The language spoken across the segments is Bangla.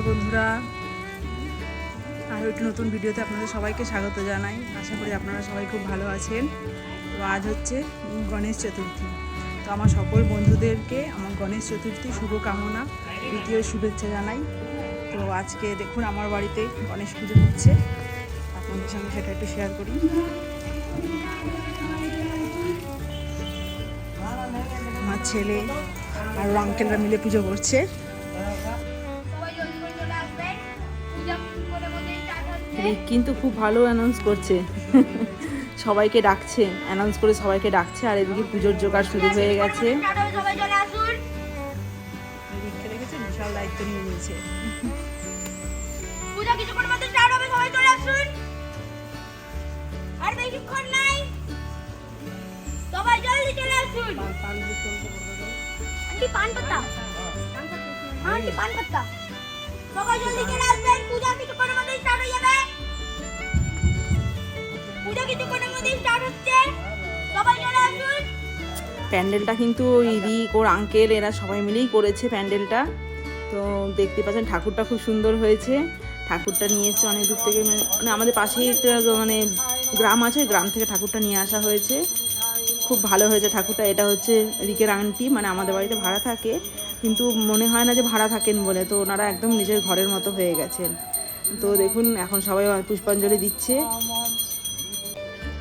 নমস্কার বন্ধুরা। আরও একটি নতুন ভিডিওতে আপনাদের সবাইকে স্বাগত জানাই। আশা করি আপনারা সবাই খুব ভালো আছেন। তো আজ হচ্ছে গণেশ চতুর্থী। তো আমার সকল বন্ধুদেরকে আমার গণেশ চতুর্থী শুভকামনা দ্বিতীয় শুভেচ্ছা জানাই। তো আজকে দেখুন আমার বাড়িতে গণেশ পুজো হচ্ছে। আপনাদের সঙ্গে সেটা একটু শেয়ার করি। আমার ছেলে আর আঙ্কেলরা মিলে পুজো করছে। কিন্তু খুব ভালো অ্যানাউন্স করছে। সবাইকে ডাকছে অ্যানাউন্স করে সবাইকে ডাকছে আর এদিকে পুজোর জোগাড় শুরু হয়ে গেছে। সবাই চলে আসুন। রিককে দেখেছে? বিশাল দায়িত্ব নিয়ে নিয়েছে। পূজা কিছুক্ষণ মধ্যে স্টার্ট হবে সবাই চলে আসুন। আর বেশিক্ষণ নাই। সবাই জলদি চলে পান পাতা? হ্যাঁ, পান পাতা? সবাই জলদি চলে আসবেন। পূজা কিছুক্ষণের মধ্যে স্টার্ট হয়ে যাবে। প্যান্ডেলটা কিন্তু রিক ওর আঙ্কেল এরা সবাই মিলেই করেছে প্যান্ডেলটা। তো দেখতে পাচ্ছেন, ঠাকুরটা খুব সুন্দর হয়েছে। ঠাকুরটা নিয়ে এসছে অনেক দূর থেকে মানে মানে আমাদের পাশেই একটা মানে গ্রাম আছে গ্রাম থেকে ঠাকুরটা নিয়ে আসা হয়েছে। খুব ভালো হয়েছে ঠাকুরটা। এটা হচ্ছে রিকের আন্টি মানে আমাদের বাড়িতে ভাড়া থাকে। কিন্তু মনে হয় না যে ভাড়া থাকেন বলে, তো ওনারা একদম নিজের ঘরের মতো হয়ে গেছেন। তো দেখুন, এখন সবাই পুষ্পাঞ্জলি দিচ্ছে।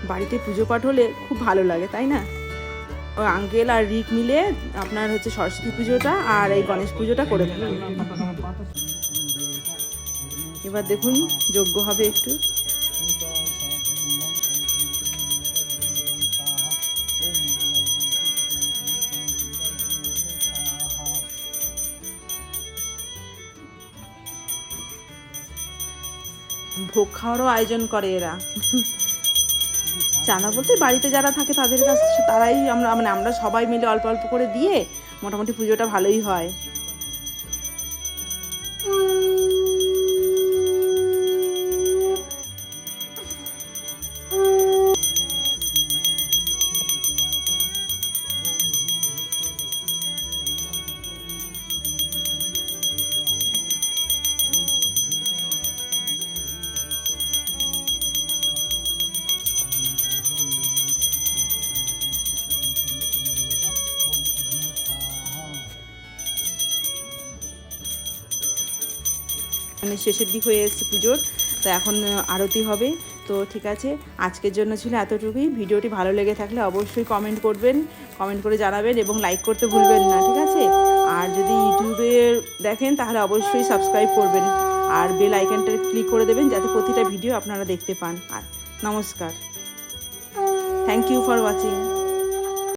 বাড়িতে পুজো পাঠ হলে খুব ভালো লাগে, তাই না? ও আঙ্কেল আর রিক মিলে আপনার হচ্ছে সরস্বতী পুজোটা আর এই গণেশ পুজোটা করে থাকেন এবার দেখুন, যোগ্য হবে একটু। ভোগ খাওয়ারও আয়োজন করে এরা। চাঁদা বলতে বাড়িতে যারা থাকে তাদের কাছে তারাই আমরা মানে আমরা সবাই মিলে অল্প অল্প করে দিয়ে মোটামুটি পুজোটা ভালোই হয়। মানে শেষের দিক হয়ে এসেছে পুজোর, তো এখন আরতি হবে। তো ঠিক আছে, আজকের জন্য ছিল এতটুকুই। ভিডিওটি ভালো লেগে থাকলে অবশ্যই কমেন্ট করবেন কমেন্ট করে জানাবেন এবং লাইক করতে ভুলবেন না, ঠিক আছে? আর যদি ইউটিউবে দেখেন, তাহলে অবশ্যই সাবস্ক্রাইব করবেন। আর বেল আইকনটা ক্লিক করে দেবেন, যাতে প্রতিটা ভিডিও আপনারা দেখতে পান। আর নমস্কার। Thank you for watching